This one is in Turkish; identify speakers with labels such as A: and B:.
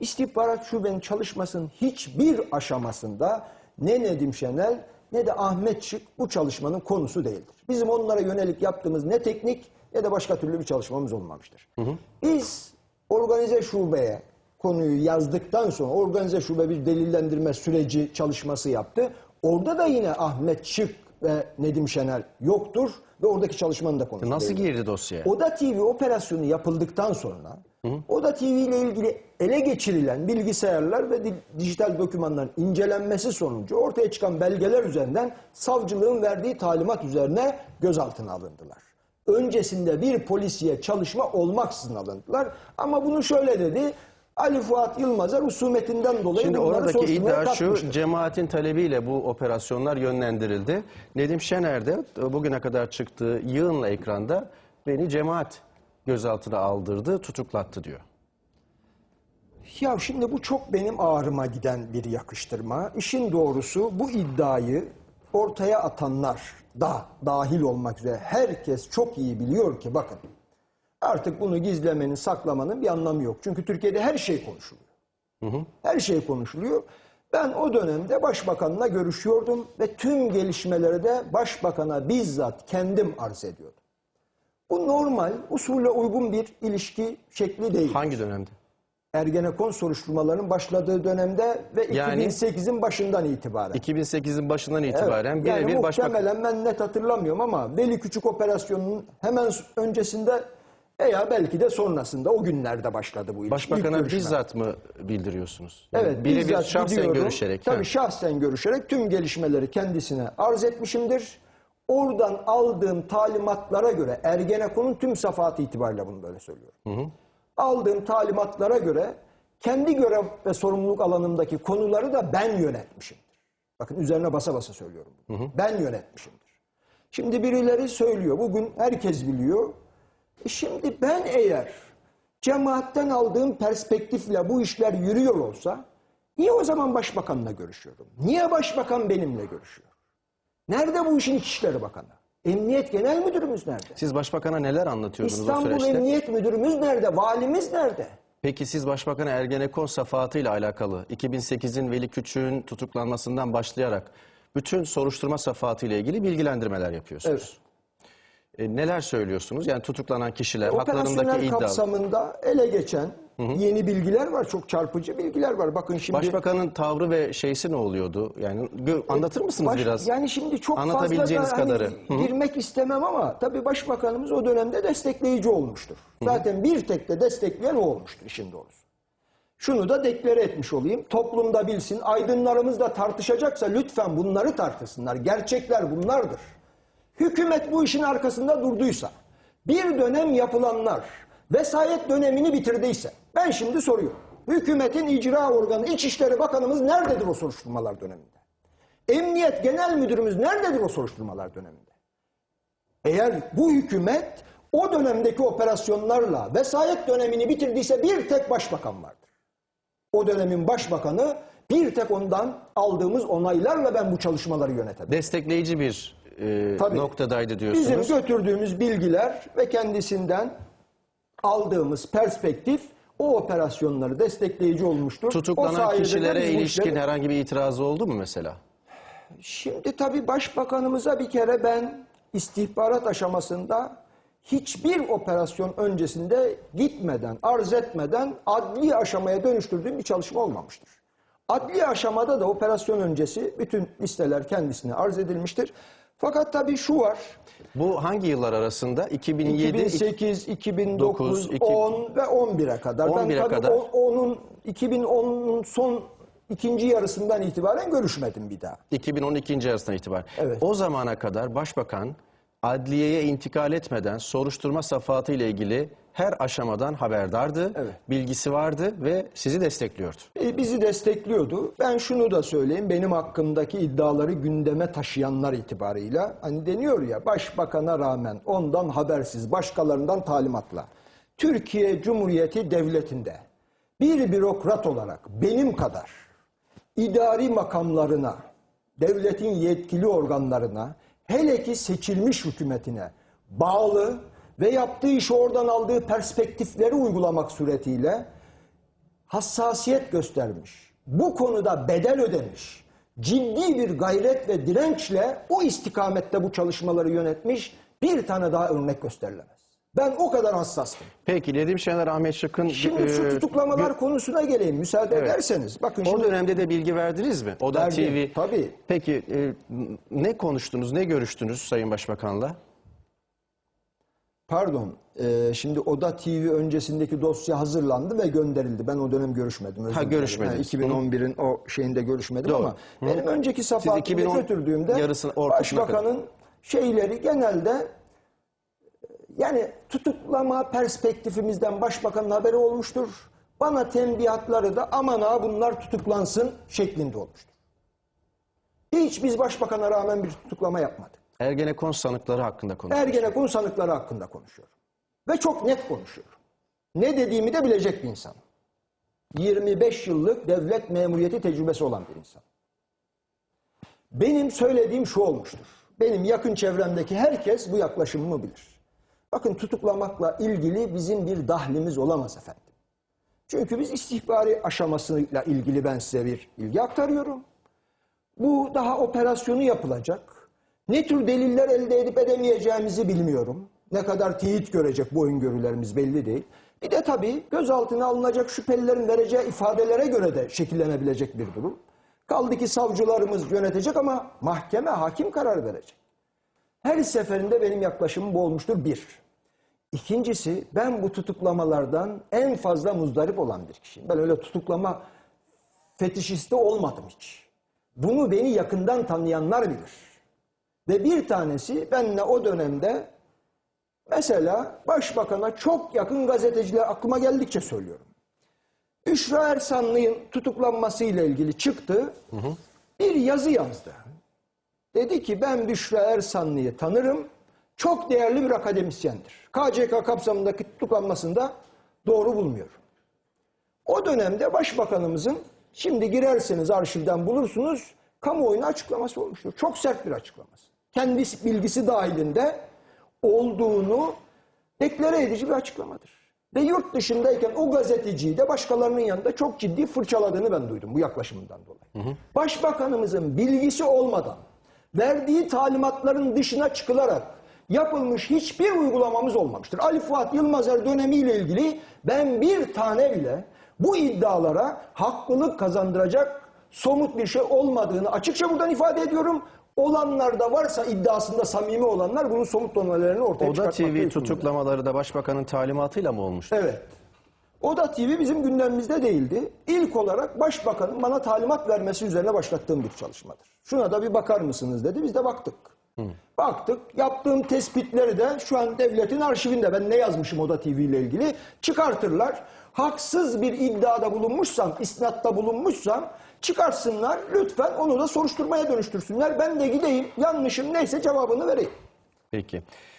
A: İstihbarat şubenin çalışmasının hiçbir aşamasında ne Nedim Şenel ne de Ahmet Şık bu çalışmanın konusu değildir. Bizim onlara yönelik yaptığımız ne teknik ne de başka türlü bir çalışmamız olmamıştır. Biz organize şubeye konuyu yazdıktan sonra organize şube bir delillendirme süreci çalışması yaptı. Orada da yine Ahmet Şık ve Nedim Şener yoktur ve oradaki çalışmanın da konusu
B: Nasıl girdi dosyaya?
A: Oda TV operasyonu yapıldıktan sonra Oda TV ile ilgili ele geçirilen bilgisayarlar ve di- dijital dokümanların incelenmesi sonucu ortaya çıkan belgeler üzerinden savcılığın verdiği talimat üzerine gözaltına alındılar. Öncesinde bir polisiye çalışma olmaksızın alındılar. Ama bunu şöyle dedi. Ali Fuat Yılmaz'a husumetinden dolayı
B: Şimdi oradaki iddia şu, cemaatin talebiyle bu operasyonlar yönlendirildi. Nedim Şener de e, bugüne kadar çıktığı yığınla ekranda beni cemaat gözaltına aldırdı, tutuklattı diyor.
A: Ya şimdi bu çok benim ağrıma giden bir yakıştırma. İşin doğrusu bu iddiayı ortaya atanlar da dahil olmak üzere herkes çok iyi biliyor ki bakın artık bunu gizlemenin, saklamanın bir anlamı yok. Çünkü Türkiye'de her şey konuşuluyor. Her şey konuşuluyor. Ben o dönemde başbakanla görüşüyordum ve tüm gelişmeleri de başbakana bizzat kendim arz ediyordum. Bu normal, usule uygun bir ilişki şekli değil.
B: Hangi dönemde?
A: Ergenekon soruşturmalarının başladığı dönemde ve
B: Yani-
A: 2008'in başından itibaren.
B: 2008'in başından itibaren
A: Evet,
B: birebir
A: yani
B: başbakan...
A: muhtemelen ben net hatırlamıyorum ama Veli Küçük operasyonunun hemen öncesinde veya belki de sonrasında o günlerde başladı bu ilişki.
B: Başbakana bizzat mı bildiriyorsunuz? Yani
A: Evet,
B: birebir
A: bizzat
B: şahsen
A: gidiyorum.
B: görüşerek.
A: Tabii
B: ha.
A: şahsen görüşerek tüm gelişmeleri kendisine arz etmişimdir. Oradan aldığım talimatlara göre Ergenekon'un tüm safahatı itibariyle bunu böyle söylüyorum. Aldığım talimatlara göre kendi görev ve sorumluluk alanımdaki konuları da ben yönetmişimdir. Bakın üzerine basa basa söylüyorum. bunu. Ben yönetmişimdir. Şimdi birileri söylüyor. Bugün herkes biliyor. Şimdi ben eğer cemaatten aldığım perspektifle bu işler yürüyor olsa niye o zaman başbakanla görüşüyorum? Niye başbakan benimle görüşüyor? Nerede bu işin İçişleri Bakanı? Emniyet Genel Müdürümüz nerede?
B: Siz başbakana neler anlatıyordunuz o
A: İstanbul
B: süreçte?
A: Emniyet Müdürümüz nerede? Valimiz nerede?
B: Peki siz başbakana Ergenekon safahatıyla alakalı 2008'in Veli Küçük'ün tutuklanmasından başlayarak bütün soruşturma safahatıyla ilgili bilgilendirmeler yapıyorsunuz. E, neler söylüyorsunuz? Yani tutuklanan kişiler, haklarındaki iddia.
A: kapsamında ele geçen yeni bilgiler var. Çok çarpıcı bilgiler var. Bakın şimdi...
B: Başbakanın tavrı ve şeysi ne oluyordu? Yani gö- anlatır mısınız
A: Baş-
B: biraz?
A: Yani şimdi çok fazla da
B: Anlatabileceğiniz
A: hani
B: kadarı. Hı hı.
A: girmek istemem ama tabii başbakanımız o dönemde destekleyici olmuştur. Zaten bir tek de destekleyen o olmuştur işin doğrusu. Şunu da deklare etmiş olayım. Toplumda bilsin, aydınlarımız da tartışacaksa lütfen bunları tartışsınlar. Gerçekler bunlardır. Hükümet bu işin arkasında durduysa, bir dönem yapılanlar vesayet dönemini bitirdiyse, ben şimdi soruyorum. Hükümetin icra organı İçişleri Bakanımız nerededir o soruşturmalar döneminde? Emniyet Genel Müdürümüz nerededir o soruşturmalar döneminde? Eğer bu hükümet o dönemdeki operasyonlarla vesayet dönemini bitirdiyse bir tek başbakan vardır. O dönemin başbakanı bir tek ondan aldığımız onaylarla ben bu çalışmaları yönetebilirim.
B: Destekleyici bir e,
A: Tabii.
B: noktadaydı diyorsunuz.
A: Bizim götürdüğümüz bilgiler ve kendisinden aldığımız perspektif o operasyonları destekleyici olmuştur.
B: Tutuklanan kişilere ilişkin
A: işleri-
B: herhangi bir itirazı oldu mu mesela?
A: Şimdi tabii başbakanımıza bir kere ben istihbarat aşamasında hiçbir operasyon öncesinde gitmeden, arz etmeden adli aşamaya dönüştürdüğüm bir çalışma olmamıştır. Adli aşamada da operasyon öncesi bütün listeler kendisine arz edilmiştir. Fakat tabii şu var.
B: Bu hangi yıllar arasında? 2007,
A: 2008, 2009,
B: 9,
A: 10 ve 11'e kadar.
B: 11'e
A: ben
B: kadar.
A: onun 2010'un son ikinci yarısından itibaren görüşmedim bir daha.
B: 2012. arasından itibaren.
A: Evet.
B: O zamana kadar başbakan adliyeye intikal etmeden soruşturma safahatı ile ilgili her aşamadan haberdardı,
A: Evet.
B: bilgisi vardı ve sizi destekliyordu.
A: E, bizi destekliyordu. Ben şunu da söyleyeyim. Benim hakkımdaki iddiaları gündeme taşıyanlar itibarıyla hani deniyor ya başbakana rağmen ondan habersiz başkalarından talimatla Türkiye Cumhuriyeti Devleti'nde bir bürokrat olarak benim kadar idari makamlarına, devletin yetkili organlarına, hele ki seçilmiş hükümetine bağlı ve yaptığı işi oradan aldığı perspektifleri uygulamak suretiyle hassasiyet göstermiş, bu konuda bedel ödemiş, ciddi bir gayret ve dirençle o istikamette bu çalışmaları yönetmiş bir tane daha örnek gösterilemez. Ben o kadar hassastım.
B: Peki Nedim Şener, Ahmet Şık'ın...
A: Şimdi şu
B: e,
A: tutuklamalar konusuna geleyim müsaade
B: Evet.
A: ederseniz. Bakın
B: O
A: şimdi
B: dönemde de bilgi verdiniz mi? O da TV.
A: tabii.
B: Peki e, ne konuştunuz, ne görüştünüz Sayın Başbakan'la?
A: Pardon, e, şimdi Oda TV öncesindeki dosya hazırlandı ve gönderildi. Ben o dönem görüşmedim. özür
B: Ha,
A: dilerim.
B: görüşmediniz.
A: 2011'in o şeyinde görüşmedim
B: Doğru.
A: ama benim önceki
B: 2010
A: götürdüğümde
B: yarısını, ortasına
A: Başbakanın şeyleri genelde yani tutuklama perspektifimizden Başbakanın haberi olmuştur. Bana tembihatları da aman ha bunlar tutuklansın şeklinde olmuştur. Hiç biz Başbakan'a rağmen bir tutuklama yapmadık.
B: Ergenekon sanıkları hakkında konuştunuz.
A: Ergenekon sanıkları hakkında konuşuyorum. Ve çok net konuşuyorum. Ne dediğimi de bilecek bir insan. 25 yıllık devlet memuriyeti tecrübesi olan bir insan. Benim söylediğim şu olmuştur. Benim yakın çevremdeki herkes bu yaklaşımımı bilir. Bakın tutuklamakla ilgili bizim bir dahlimiz olamaz efendim. Çünkü biz istihbari aşamasıyla ilgili ben size bir ilgi aktarıyorum. Bu daha operasyonu yapılacak. Ne tür deliller elde edip edemeyeceğimizi bilmiyorum. Ne kadar teyit görecek bu öngörülerimiz belli değil. Bir de tabii gözaltına alınacak şüphelilerin vereceği ifadelere göre de şekillenebilecek bir durum. Kaldı ki savcılarımız yönetecek ama mahkeme hakim karar verecek. Her seferinde benim yaklaşımım bu olmuştur bir. İkincisi ben bu tutuklamalardan en fazla muzdarip olan bir kişiyim. Ben öyle tutuklama fetişisti olmadım hiç. Bunu beni yakından tanıyanlar bilir. Ve bir tanesi benle o dönemde mesela başbakana çok yakın gazeteciler aklıma geldikçe söylüyorum. Büşra Ersanlı'nın tutuklanmasıyla ilgili çıktı. Bir yazı yazdı. Dedi ki ben Büşra Ersanlı'yı tanırım. Çok değerli bir akademisyendir. KCK kapsamındaki tutuklanmasında doğru bulmuyorum. O dönemde başbakanımızın şimdi girerseniz arşivden bulursunuz kamuoyuna açıklaması olmuştur. Çok sert bir açıklaması. Kendi bilgisi dahilinde olduğunu deklare edici bir açıklamadır. Ve yurt dışındayken o gazeteciyi de başkalarının yanında çok ciddi fırçaladığını ben duydum bu yaklaşımından dolayı. Başbakanımızın bilgisi olmadan verdiği talimatların dışına çıkılarak yapılmış hiçbir uygulamamız olmamıştır. Ali Fuat Yılmazer dönemiyle ilgili ben bir tane bile bu iddialara haklılık kazandıracak somut bir şey olmadığını açıkça buradan ifade ediyorum. Olanlar da varsa iddiasında samimi olanlar bunun somut donanelerini ortaya
B: Oda
A: çıkartmakta
B: TV
A: yükümlüler.
B: tutuklamaları da başbakanın talimatıyla mı olmuştu?
A: Evet. Oda TV bizim gündemimizde değildi. İlk olarak başbakanın bana talimat vermesi üzerine başlattığım bir çalışmadır. Şuna da bir bakar mısınız dedi. Biz de baktık. Baktık. Yaptığım tespitleri de şu an devletin arşivinde ben ne yazmışım Oda TV ile ilgili çıkartırlar. Haksız bir iddiada bulunmuşsam, isnatta bulunmuşsam çıkarsınlar. Lütfen onu da soruşturmaya dönüştürsünler. Ben de gideyim yanlışım neyse cevabını vereyim.
B: Peki.